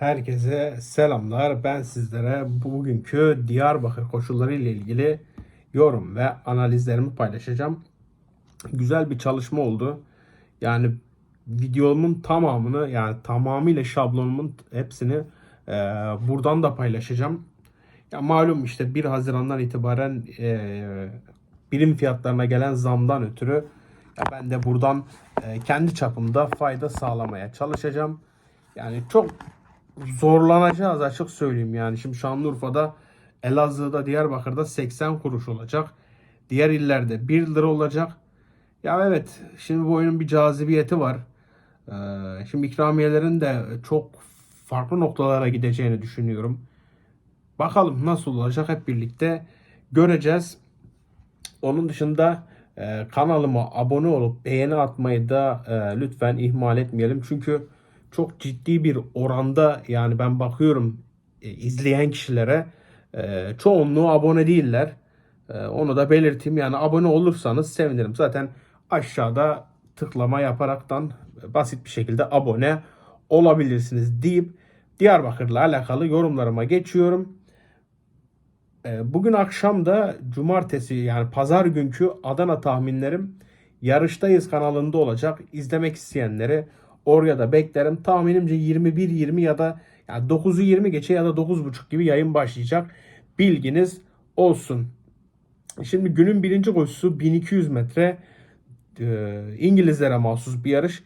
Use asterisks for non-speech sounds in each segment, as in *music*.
Herkese selamlar. Ben sizlere bugünkü Diyarbakır koşulları ile ilgili yorum ve analizlerimi paylaşacağım. Güzel bir çalışma oldu. Yani videomun tamamını yani tamamıyla şablonumun hepsini e, buradan da paylaşacağım. Ya malum işte 1 Haziran'dan itibaren e, birim fiyatlarına gelen zamdan ötürü ya ben de buradan e, kendi çapımda fayda sağlamaya çalışacağım. Yani çok zorlanacağız açık söyleyeyim yani. Şimdi Şanlıurfa'da, Elazığ'da, Diyarbakır'da 80 kuruş olacak. Diğer illerde 1 lira olacak. Ya evet şimdi bu oyunun bir cazibiyeti var. Ee, şimdi ikramiyelerin de çok farklı noktalara gideceğini düşünüyorum. Bakalım nasıl olacak hep birlikte göreceğiz. Onun dışında e, kanalıma abone olup beğeni atmayı da e, lütfen ihmal etmeyelim. Çünkü çok ciddi bir oranda yani ben bakıyorum e, izleyen kişilere e, çoğunluğu abone değiller. E, onu da belirteyim. Yani abone olursanız sevinirim. Zaten aşağıda tıklama yaparaktan basit bir şekilde abone olabilirsiniz deyip Diyarbakır'la alakalı yorumlarıma geçiyorum. E, Bugün akşam da cumartesi yani pazar günkü Adana tahminlerim Yarıştayız kanalında olacak. İzlemek isteyenleri oraya da beklerim. Tahminimce 21-20 ya da yani 9'u 20 geçe ya da 9.30 gibi yayın başlayacak. Bilginiz olsun. Şimdi günün birinci koşusu 1200 metre e, İngilizlere mahsus bir yarış.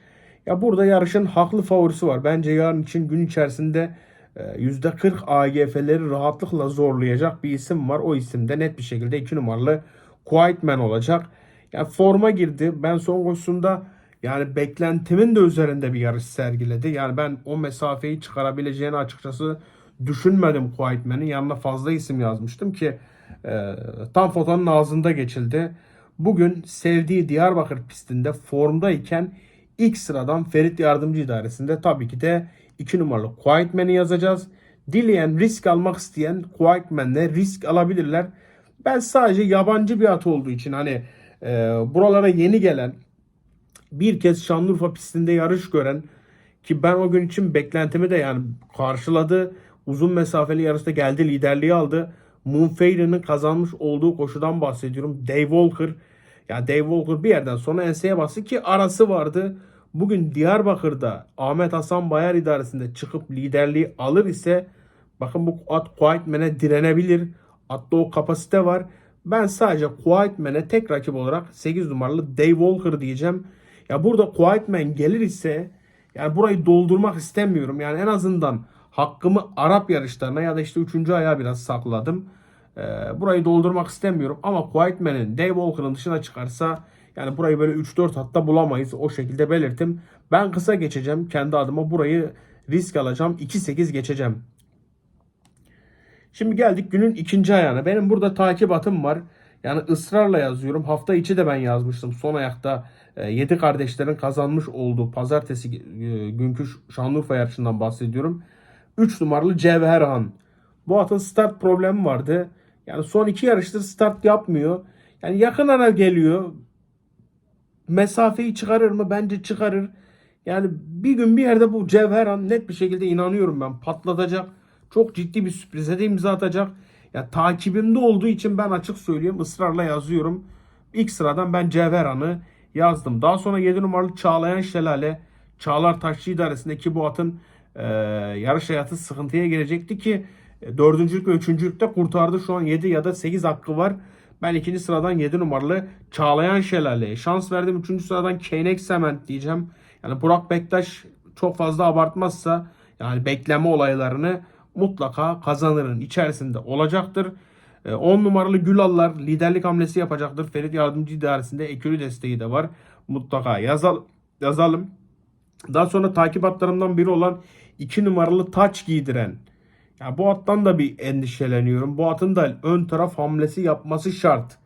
Ya burada yarışın haklı favorisi var. Bence yarın için gün içerisinde e, %40 AGF'leri rahatlıkla zorlayacak bir isim var. O isim de net bir şekilde 2 numaralı Quiet Man olacak. Yani forma girdi. Ben son koşusunda yani beklentimin de üzerinde bir yarış sergiledi. Yani ben o mesafeyi çıkarabileceğini açıkçası düşünmedim Quiet Man'in. Yanına fazla isim yazmıştım ki e, tam fotonun ağzında geçildi. Bugün sevdiği Diyarbakır pistinde formdayken ilk sıradan Ferit Yardımcı İdaresi'nde tabii ki de 2 numaralı Quiet Man'i yazacağız. Dileyen risk almak isteyen Quiet Man'le risk alabilirler. Ben sadece yabancı bir at olduğu için hani e, buralara yeni gelen bir kez Şanlıurfa pistinde yarış gören ki ben o gün için beklentimi de yani karşıladı. Uzun mesafeli yarışta geldi liderliği aldı. Moonfairy'nin kazanmış olduğu koşudan bahsediyorum. Dave Walker. Ya Dave Walker bir yerden sonra enseye bastı ki arası vardı. Bugün Diyarbakır'da Ahmet Hasan Bayar idaresinde çıkıp liderliği alır ise bakın bu at Quiet Man'e direnebilir. Atta o kapasite var. Ben sadece Quiet Man'e tek rakip olarak 8 numaralı Dave Walker diyeceğim. Ya burada Man gelir ise yani burayı doldurmak istemiyorum. Yani en azından hakkımı Arap yarışlarına ya da işte 3. ayağa biraz sakladım. Ee, burayı doldurmak istemiyorum ama Quiet Man'in Dave Walker'ın dışına çıkarsa yani burayı böyle 3-4 hatta bulamayız. O şekilde belirttim. Ben kısa geçeceğim. Kendi adıma burayı risk alacağım. 2-8 geçeceğim. Şimdi geldik günün ikinci ayağına. Benim burada takip atım var. Yani ısrarla yazıyorum. Hafta içi de ben yazmıştım. Son ayakta 7 kardeşlerin kazanmış olduğu pazartesi e, günkü Şanlıurfa yarışından bahsediyorum. 3 numaralı Cevherhan. Bu atın start problemi vardı. Yani son iki yarıştır start yapmıyor. Yani yakın ara geliyor. Mesafeyi çıkarır mı? Bence çıkarır. Yani bir gün bir yerde bu Cevherhan net bir şekilde inanıyorum ben patlatacak. Çok ciddi bir sürprize de imza atacak. Ya takibimde olduğu için ben açık söylüyorum ısrarla yazıyorum. İlk sıradan ben Cevherhan'ı yazdım. Daha sonra 7 numaralı Çağlayan Şelale Çağlar Taşçı İdaresi'ndeki bu atın e, yarış hayatı sıkıntıya girecekti ki e, dördüncülük ve üçüncülükte kurtardı. Şu an 7 ya da 8 hakkı var. Ben ikinci sıradan 7 numaralı Çağlayan Şelale'ye şans verdim. Üçüncü sıradan Keynex Cement diyeceğim. Yani Burak Bektaş çok fazla abartmazsa yani bekleme olaylarını mutlaka kazanırın içerisinde olacaktır. 10 numaralı Gülallar liderlik hamlesi yapacaktır. Ferit Yardımcı İdaresi'nde ekürü desteği de var. Mutlaka yazal, yazalım. Daha sonra takip hatlarımdan biri olan 2 numaralı taç giydiren. Ya bu attan da bir endişeleniyorum. Bu atın da ön taraf hamlesi yapması şart.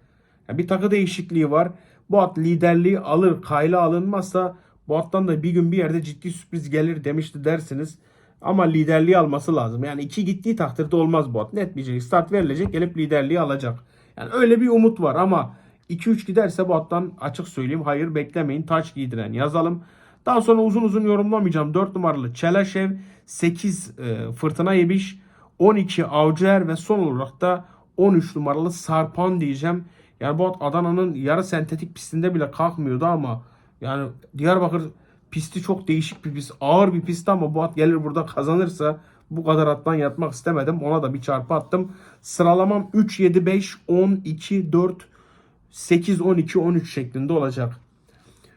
Ya bir takı değişikliği var. Bu at liderliği alır, kayla alınmazsa bu attan da bir gün bir yerde ciddi sürpriz gelir demişti dersiniz. Ama liderliği alması lazım. Yani iki gittiği takdirde olmaz bu at. Net bir şey. Start verilecek gelip liderliği alacak. Yani öyle bir umut var ama 2-3 giderse bu attan açık söyleyeyim hayır beklemeyin. Taç giydiren yazalım. Daha sonra uzun uzun yorumlamayacağım. 4 numaralı Çelaşev, 8 e, Fırtına Yebiş, 12 Avcıer ve son olarak da 13 numaralı Sarpan diyeceğim. Yani bu at Adana'nın yarı sentetik pistinde bile kalkmıyordu ama yani Diyarbakır pisti çok değişik bir pist. Ağır bir pist ama bu at gelir burada kazanırsa bu kadar attan yatmak istemedim. Ona da bir çarpı attım. Sıralamam 3, 7, 5, 10, 2, 4, 8, 12, 13 şeklinde olacak.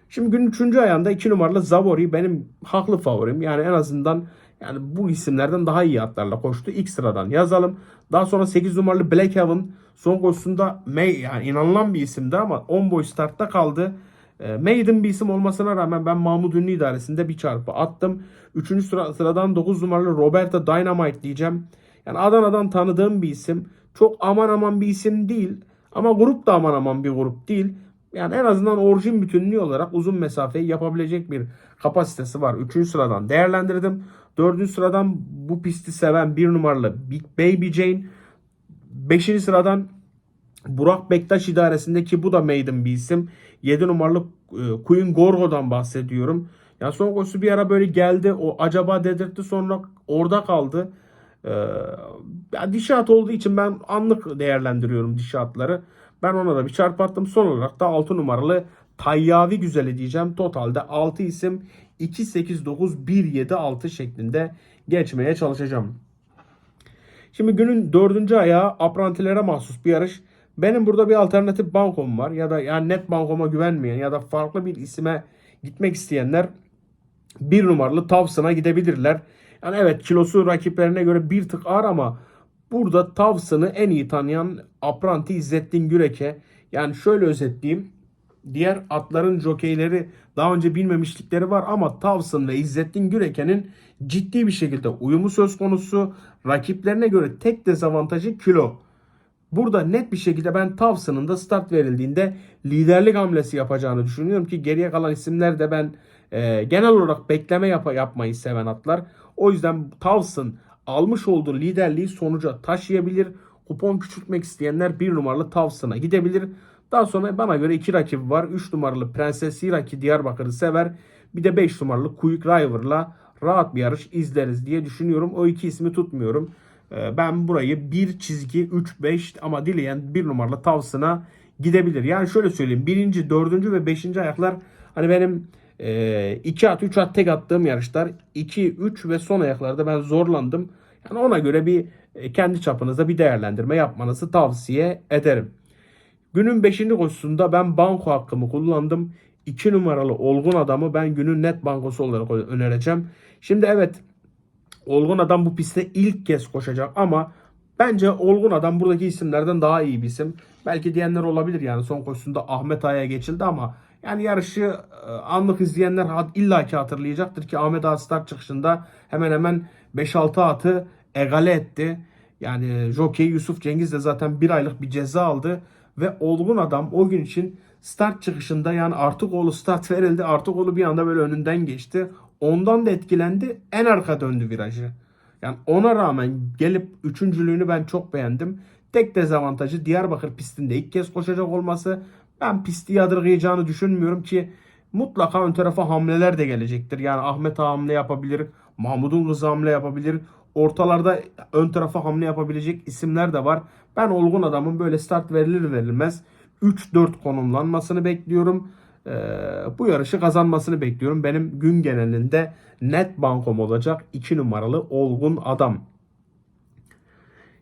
Şimdi günün 3. ayağında 2 numaralı Zavori benim haklı favorim. Yani en azından yani bu isimlerden daha iyi atlarla koştu. İlk sıradan yazalım. Daha sonra 8 numaralı Black Heaven son koşusunda May yani inanılan bir isimdi ama 10 boy startta kaldı. E, Maiden bir isim olmasına rağmen ben Mahmut Ünlü idaresinde bir çarpı attım. 3. Sıra, sıradan 9 numaralı Roberta Dynamite diyeceğim. Yani Adana'dan tanıdığım bir isim. Çok aman aman bir isim değil. Ama grup da aman aman bir grup değil. Yani en azından orijin bütünlüğü olarak uzun mesafeyi yapabilecek bir kapasitesi var. Üçüncü sıradan değerlendirdim. Dördüncü sıradan bu pisti seven bir numaralı Big Baby Jane. Beşinci sıradan Burak Bektaş idaresindeki bu da maiden bir isim. 7 numaralı e, Queen Gorgo'dan bahsediyorum. Yani son koşusu bir ara böyle geldi. O acaba dedirtti sonra orada kaldı. Ee, ya dişi at olduğu için ben anlık değerlendiriyorum dişi atları. Ben ona da bir çarpı attım. Son olarak da 6 numaralı Tayyavi Güzeli diyeceğim. Totalde 6 isim 2, 8, 9, 1, 7, 6 şeklinde geçmeye çalışacağım. Şimdi günün dördüncü ayağı aprantilere mahsus bir yarış. Benim burada bir alternatif bankom var ya da yani net bankoma güvenmeyen ya da farklı bir isime gitmek isteyenler bir numaralı Tavson'a gidebilirler. Yani evet kilosu rakiplerine göre bir tık ağır ama burada Tavson'ı en iyi tanıyan apranti İzzettin Güreke. Yani şöyle özetleyeyim. Diğer atların jokeyleri daha önce bilmemişlikleri var ama Tavson ve İzzettin Güreke'nin ciddi bir şekilde uyumu söz konusu. Rakiplerine göre tek dezavantajı kilo. Burada net bir şekilde ben Tavson'ın da start verildiğinde liderlik hamlesi yapacağını düşünüyorum ki geriye kalan isimler de ben e, genel olarak bekleme yap yapmayı seven atlar. O yüzden Tavson almış olduğu liderliği sonuca taşıyabilir. Kupon küçültmek isteyenler bir numaralı Tavson'a gidebilir. Daha sonra bana göre iki rakip var. 3 numaralı Prenses Hiraki Diyarbakır'ı sever. Bir de 5 numaralı Quick River'la rahat bir yarış izleriz diye düşünüyorum. O iki ismi tutmuyorum. Ee, Ben burayı 1 çizgi 3-5 ama dileyen bir numaralı Tavson'a gidebilir. Yani şöyle söyleyeyim. Birinci, dördüncü ve beşinci ayaklar hani benim 2 at 3 at tek attığım yarışlar 2, 3 ve son ayaklarda ben zorlandım. Yani ona göre bir e, kendi çapınızda bir değerlendirme yapmanızı tavsiye ederim. Günün 5. koşusunda ben banko hakkımı kullandım. 2 numaralı olgun adamı ben günün net bankosu olarak önereceğim. Şimdi evet olgun adam bu pistte ilk kez koşacak ama bence olgun adam buradaki isimlerden daha iyi bir isim. Belki diyenler olabilir yani son koşusunda Ahmet Ağa'ya geçildi ama yani yarışı e, anlık izleyenler illaki hatırlayacaktır ki Ahmet Ağa start çıkışında hemen hemen 5-6 atı egale etti. Yani Jockey Yusuf Cengiz de zaten bir aylık bir ceza aldı ve olgun adam o gün için start çıkışında yani artık oğlu start *laughs* verildi. Artık oğlu bir anda böyle önünden geçti. Ondan da etkilendi. En arka döndü virajı. Yani ona rağmen gelip üçüncülüğünü ben çok beğendim. Tek dezavantajı Diyarbakır pistinde ilk kez koşacak olması. Ben pisti yadırgayacağını düşünmüyorum ki mutlaka ön tarafa hamleler de gelecektir. Yani Ahmet Ağa hamle yapabilir. Mahmud'un kızı hamle yapabilir. Ortalarda ön tarafa hamle yapabilecek isimler de var. Ben olgun adamın böyle start verilir verilmez 3-4 konumlanmasını bekliyorum. Ee, bu yarışı kazanmasını bekliyorum. Benim gün genelinde net bankom olacak 2 numaralı olgun adam.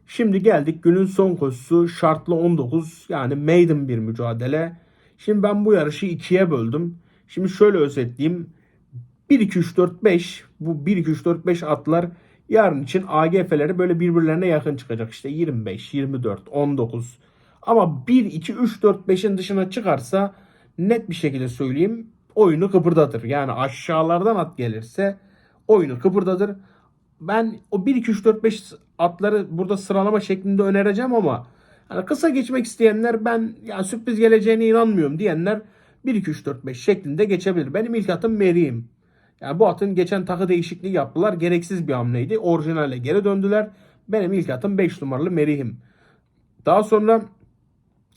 Şimdi geldik günün son koşusu şartlı 19 yani maiden bir mücadele. Şimdi ben bu yarışı ikiye böldüm. Şimdi şöyle özetleyeyim. 1 2 3 4 5 bu 1 2 3 4 5 atlar yarın için AGF'leri böyle birbirlerine yakın çıkacak. İşte 25, 24, 19. Ama 1 2 3 4 5'in dışına çıkarsa net bir şekilde söyleyeyim oyunu kıpırdatır. Yani aşağılardan at gelirse oyunu kıpırdatır. Ben o 1 2 3 4 5 atları burada sıralama şeklinde önereceğim ama hani kısa geçmek isteyenler ben ya sürpriz geleceğine inanmıyorum diyenler 1 2 3 4 5 şeklinde geçebilir. Benim ilk atım Merih'im. Yani bu atın geçen takı değişikliği yaptılar. Gereksiz bir hamleydi. Orijinale geri döndüler. Benim ilk atım 5 numaralı Merih'im. Daha sonra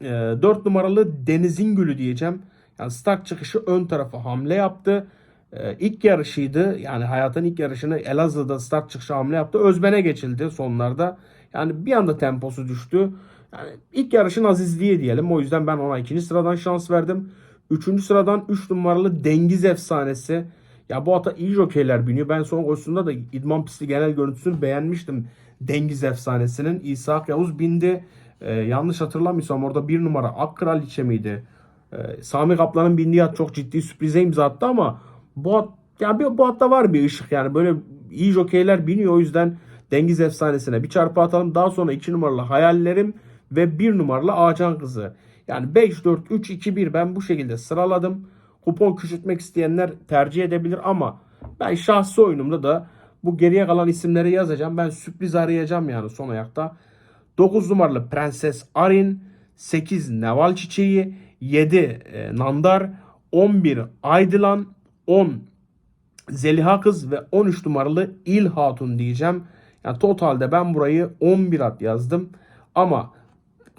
e, 4 numaralı Deniz'in Gülü diyeceğim. Yani start çıkışı ön tarafa hamle yaptı. Ee, ilk yarışıydı. Yani hayatın ilk yarışını Elazığ'da start çıkışı hamle yaptı. Özben'e geçildi sonlarda. Yani bir anda temposu düştü. Yani ilk yarışın azizliği diyelim. O yüzden ben ona ikinci sıradan şans verdim. Üçüncü sıradan 3 numaralı Dengiz Efsanesi. Ya bu ata iyi jokeyler biniyor. Ben son koşusunda da idman pisti genel görüntüsünü beğenmiştim. Dengiz Efsanesi'nin. İsa Yavuz bindi. Ee, yanlış hatırlamıyorsam orada bir numara Ak Kraliçe miydi? Ee, Sami Kaplan'ın bindiği at çok ciddi sürprize imza attı ama bu at, yani bir, bu atta var bir ışık yani böyle iyi jokeyler biniyor o yüzden Dengiz Efsanesi'ne bir çarpı atalım. Daha sonra 2 numaralı Hayallerim ve 1 numaralı Ağacan Kızı. Yani 5, 4, 3, 2, 1 ben bu şekilde sıraladım. Kupon küçültmek isteyenler tercih edebilir ama ben şahsi oyunumda da bu geriye kalan isimleri yazacağım. Ben sürpriz arayacağım yani son ayakta. 9 numaralı Prenses Arin, 8 Neval Çiçeği, 7 e, Nandar, 11 Aydılan, 10 Zeliha Kız ve 13 numaralı İl Hatun diyeceğim. Yani totalde ben burayı 11 at yazdım. Ama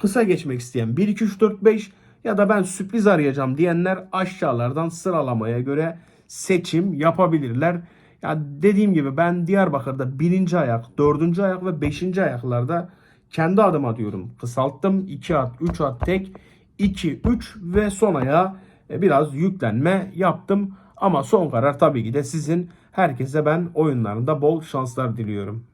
kısa geçmek isteyen 1, 2, 3, 4, 5 ya da ben sürpriz arayacağım diyenler aşağılardan sıralamaya göre seçim yapabilirler. Yani dediğim gibi ben Diyarbakır'da birinci ayak, dördüncü ayak ve beşinci ayaklarda kendi adıma diyorum kısalttım. 2 at, 3 at tek, 2, 3 ve son ayağa e, biraz yüklenme yaptım. Ama son karar tabii ki de sizin. Herkese ben oyunlarında bol şanslar diliyorum.